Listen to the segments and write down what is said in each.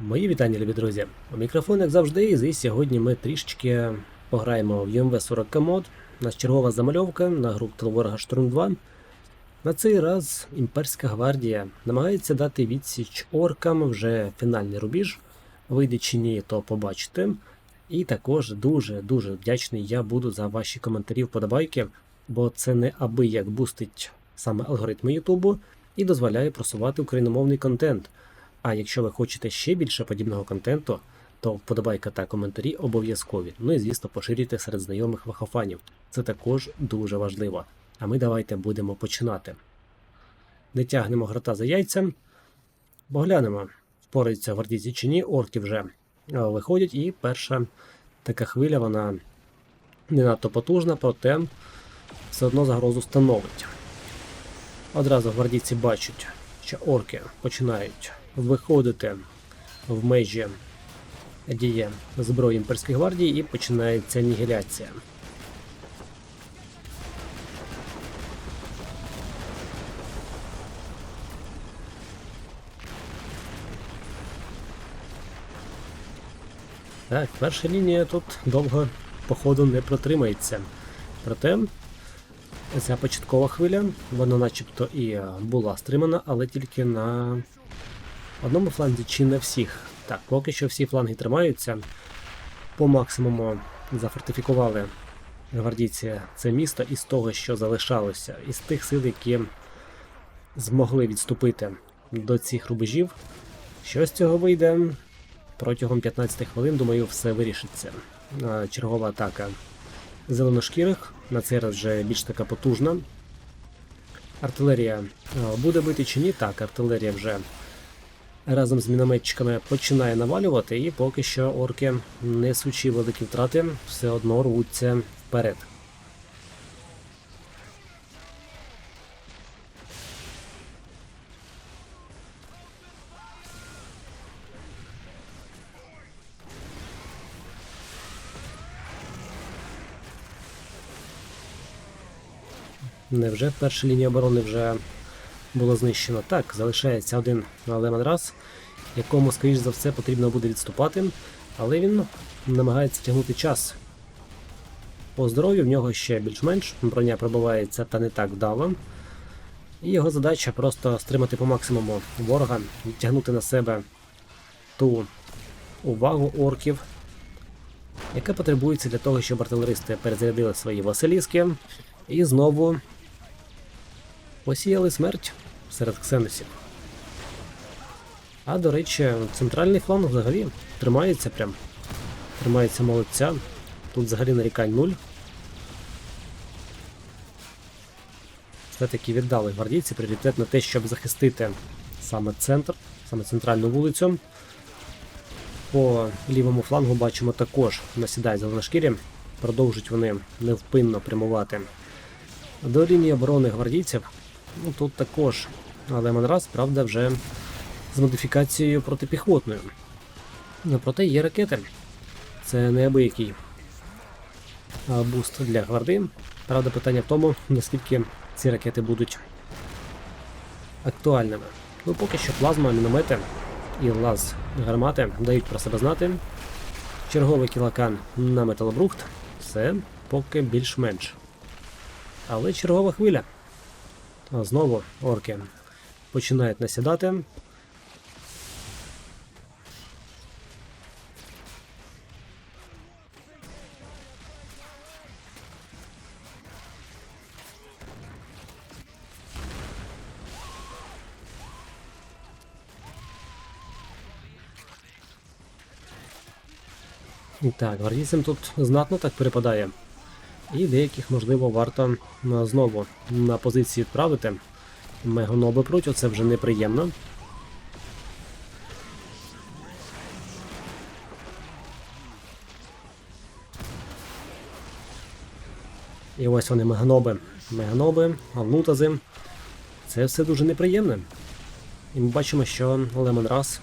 Мої вітання, любі друзі. У мікрофон, як завжди, і сьогодні ми трішечки пограємо в UMV 40 мод. У нас чергова замальовка на гру Телворога Штурм 2. На цей раз імперська гвардія намагається дати відсіч оркам вже фінальний рубіж. Вийде чи ні, то побачите. І також дуже-дуже вдячний я буду за ваші коментарі вподобайки, бо це не аби як бустить саме алгоритми Ютубу і дозволяє просувати україномовний контент. А якщо ви хочете ще більше подібного контенту, то вподобайка та коментарі обов'язкові. Ну і звісно, поширюйте серед знайомих вахофанів. Це також дуже важливо. А ми давайте будемо починати. Не тягнемо грота за яйцем. Поглянемо, впораються гвардійці чи ні, орки вже е, виходять, і перша така хвиля, вона не надто потужна, проте все одно загрозу становить. Одразу гвардійці бачать, що орки починають виходити в межі дії зброї імперської гвардії і починається анігіляція. Так, перша лінія тут довго походу не протримається. Проте ця початкова хвиля, вона начебто і була стримана, але тільки на одному фланзі чи на всіх. Так, поки що всі фланги тримаються. По максимуму зафортифікували гвардійці це місто із того, що залишалося, із тих сил, які змогли відступити до цих рубежів. Що з цього вийде? Протягом 15 хвилин, думаю, все вирішиться. Чергова атака зеленошкірих, на цей раз вже більш така потужна. Артилерія буде бити чи ні? Так, артилерія вже разом з мінометчиками починає навалювати, і поки що орки, несучи великі втрати, все одно рвуться вперед. Невже перша лінія оборони вже було знищено? Так, залишається один Лемонраз, якому, скоріш за все, потрібно буде відступати, але він намагається тягнути час. По здоров'ю в нього ще більш-менш, броня пробивається та не так вдало. І його задача просто стримати по максимуму ворога, відтягнути на себе ту увагу орків, яка потребується для того, щоб артилеристи перезарядили свої Василіски і знову посіяли смерть серед ксеносів. А до речі, центральний фланг взагалі тримається прям. Тримається молодця. Тут взагалі нарікань нуль. Все-таки віддали гвардійці пріоритет на те, щоб захистити саме центр, саме центральну вулицю. По лівому флангу бачимо також насідають зеленошкірі. Продовжують вони невпинно прямувати до лінії оборони гвардійців. Ну тут також Лемонраз, правда, вже з модифікацією протипіхотною. Ну, проте є ракети. Це неабиякий буст для гварди. Правда, питання в тому, наскільки ці ракети будуть актуальними. Ну, поки що плазма, міномети і лаз гармати дають про себе знати. Черговий кілакан на металобрухт. Все поки більш-менш. Але чергова хвиля. Знову орки починають насідати. Так, гвардійцям тут знатно так перепадає. І деяких, можливо, варто знову на позиції відправити. Мегоноби проти, це вже неприємно. І ось вони меганоби. Меганоби, авнутази. Це все дуже неприємне. І ми бачимо, що Лемон Раз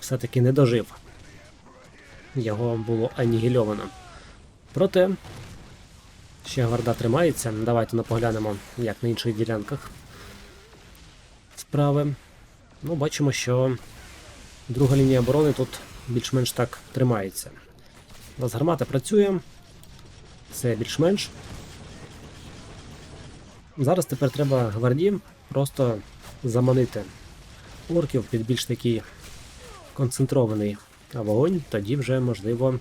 все-таки не дожив. Його було анігільовано. Проте Ще гварда тримається. Давайте поглянемо, як на інших ділянках справи. Ну, бачимо, що Друга лінія оборони тут більш-менш так тримається. У нас гармата працює. Все більш-менш. Зараз тепер треба гвардії просто заманити орків під більш такий концентрований вогонь, тоді вже, можливо,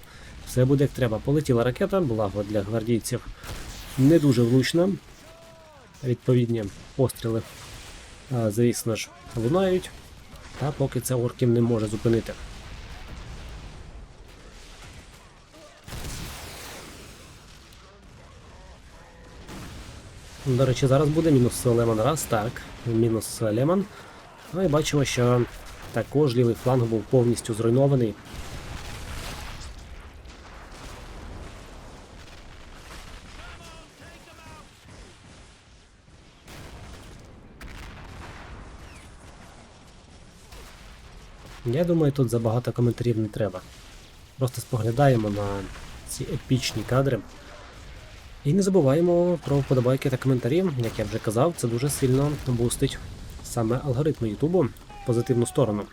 все буде як треба. Полетіла ракета, благо для гвардійців не дуже влучна. Відповідні постріли, звісно ж, лунають, та поки це орків не може зупинити. До речі, зараз буде мінус Лемон раз, так, мінус Лемон. Ну і бачимо, що також лівий фланг був повністю зруйнований. Я думаю, тут забагато коментарів не треба. Просто споглядаємо на ці епічні кадри. І не забуваємо про вподобайки та коментарі. Як я вже казав, це дуже сильно бустить саме алгоритми Ютубу в позитивну сторону.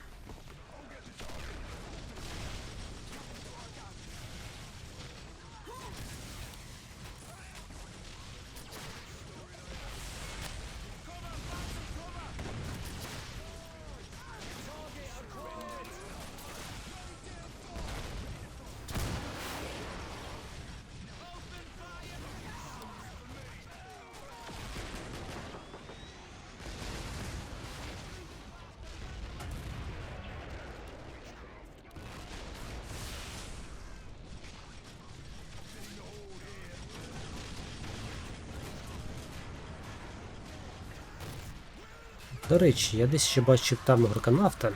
До речі, я десь ще бачив там горканавта.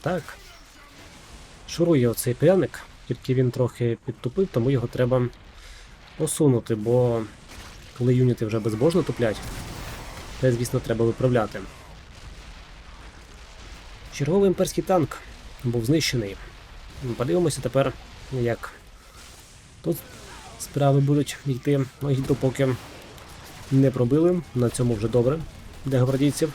Так. Шурує оцей пряник, тільки він трохи підтупив, тому його треба посунути, бо коли юніти вже безбожно туплять, це, звісно, треба виправляти. Черговий імперський танк був знищений. Подивимося тепер, як тут справи будуть йти. Ну, поки не пробили, на цьому вже добре для гвардійців.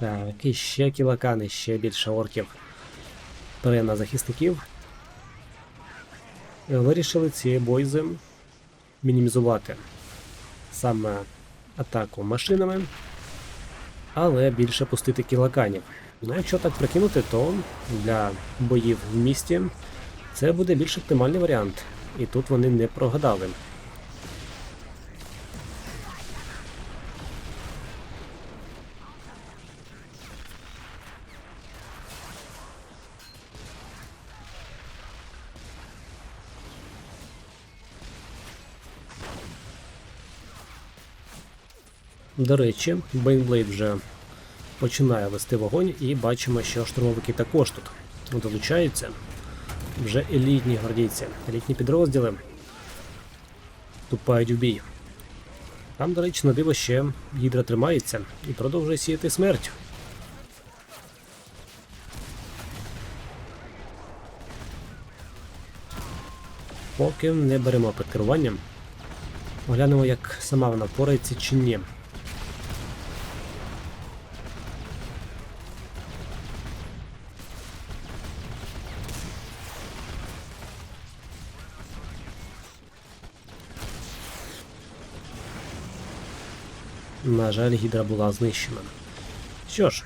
Так, і ще кілакани, ще більше орків. Пере на захисників. І Вирішили ці бойзи мінімізувати саме атаку машинами, але більше пустити кілаканів. Ну, якщо так прикинути, то для боїв в місті це буде більш оптимальний варіант. І тут вони не прогадали. До речі, Бейнблейд вже починає вести вогонь, і бачимо, що штурмовики також тут долучаються. Вже елітні гвардійці, елітні підрозділи вступають в бій. Там, до речі, на диво ще гідра тримається і продовжує сіяти смерть. Поки не беремо під керуванням. Оглянемо, як сама вона впорається чи ні. На жаль, гідра була знищена. Що ж,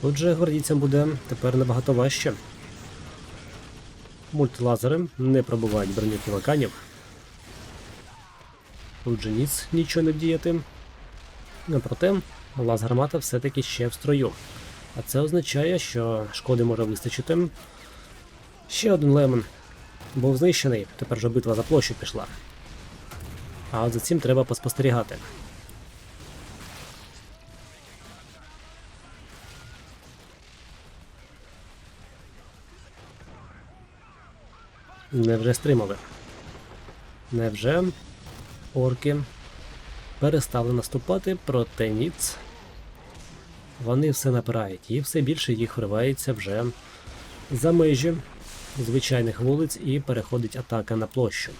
тут же гвардійцям буде тепер набагато важче. Мультилазери не пробувають броню кілаканів. Тут же ніц нічого не вдіяти. Проте лаз гармата все-таки ще в строю. А це означає, що шкоди може вистачити. Ще один лемон був знищений, тепер вже битва за площу пішла. А от за цим треба поспостерігати. Невже стримали? Невже орки перестали наступати проти ніц? вони все напирають, і все більше їх вривається вже за межі звичайних вулиць і переходить атака на площу.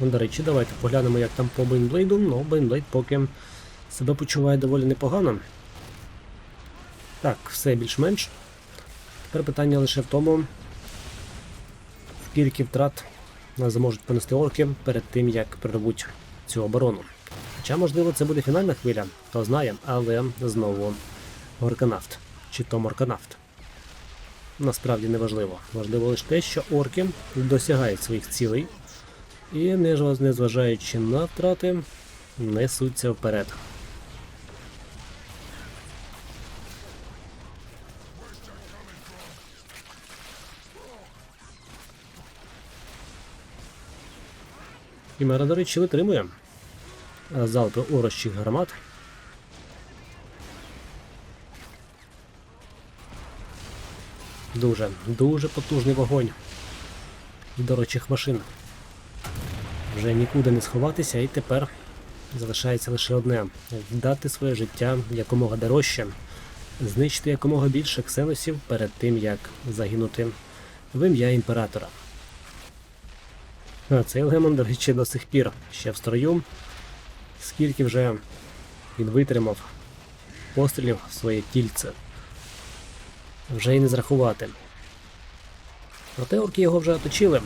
До речі, давайте поглянемо, як там по Бейнблейду. Ну, Бейнблейд поки себе почуває доволі непогано. Так, все більш-менш. Тепер питання лише в тому, скільки втрат нас зможуть понести орки перед тим, як прорвуть цю оборону. Хоча, можливо, це буде фінальна хвиля, хто знає, але знову горканавт. Чи то морканавт. Насправді не важливо. Важливо лише те, що орки досягають своїх цілей і, не- незважаючи на втрати, несуться вперед. Хімера, до речі, витримує залпи урощих гармат. Дуже, дуже потужний вогонь від дорочих машин. Вже нікуди не сховатися, і тепер залишається лише одне вдати своє життя якомога дорожче, знищити якомога більше ксеносів перед тим, як загинути в ім'я імператора. А цей лемон, до речі, до сих пір ще в строю. Скільки вже він витримав пострілів в своє тільце. Вже й не зрахувати. Проте орки його вже оточили.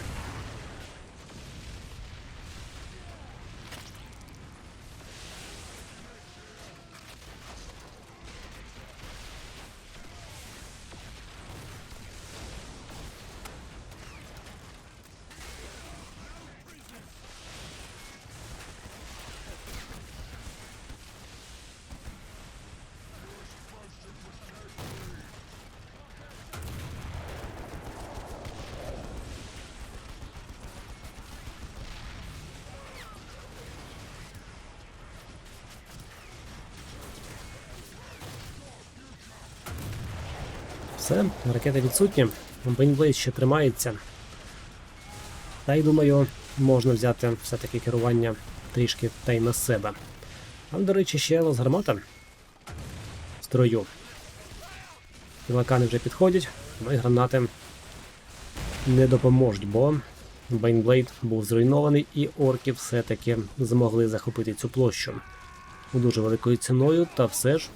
Все, ракети відсутні. Бейнблейд ще тримається. Та й думаю, можна взяти все-таки керування трішки та й на себе. А до речі, ще з гармата в строю. Пілакани вже підходять, ну і гранати не допоможуть, бо Бейнблейд був зруйнований, і орки все-таки змогли захопити цю площу дуже великою ціною, та все ж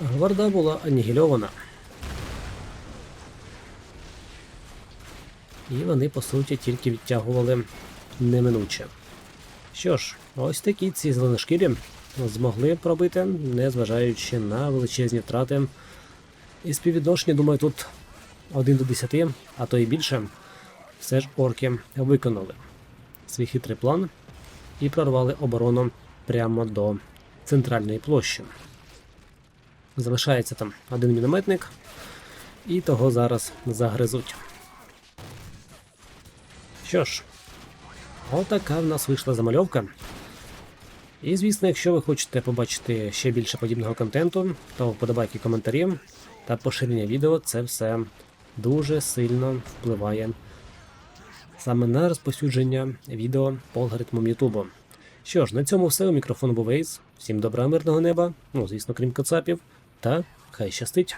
Гварда була анігільована. І вони, по суті, тільки відтягували неминуче. Що ж, ось такі ці зеленошкірі змогли пробити, незважаючи на величезні втрати. І співвідношення, думаю, тут 1 до 10, а то і більше, все ж орки виконали свій хитрий план і прорвали оборону прямо до центральної площі. Залишається там один мінометник, і того зараз загризуть. Що ж, отака в нас вийшла замальовка. І, звісно, якщо ви хочете побачити ще більше подібного контенту, то вподобайки коментарі та поширення відео це все дуже сильно впливає саме на розповсюдження відео по алгоритмам Ютубу. Що ж, на цьому все. У мікрофон був Ейс. Всім добра, мирного неба, ну, звісно, крім кацапів, та хай щастить.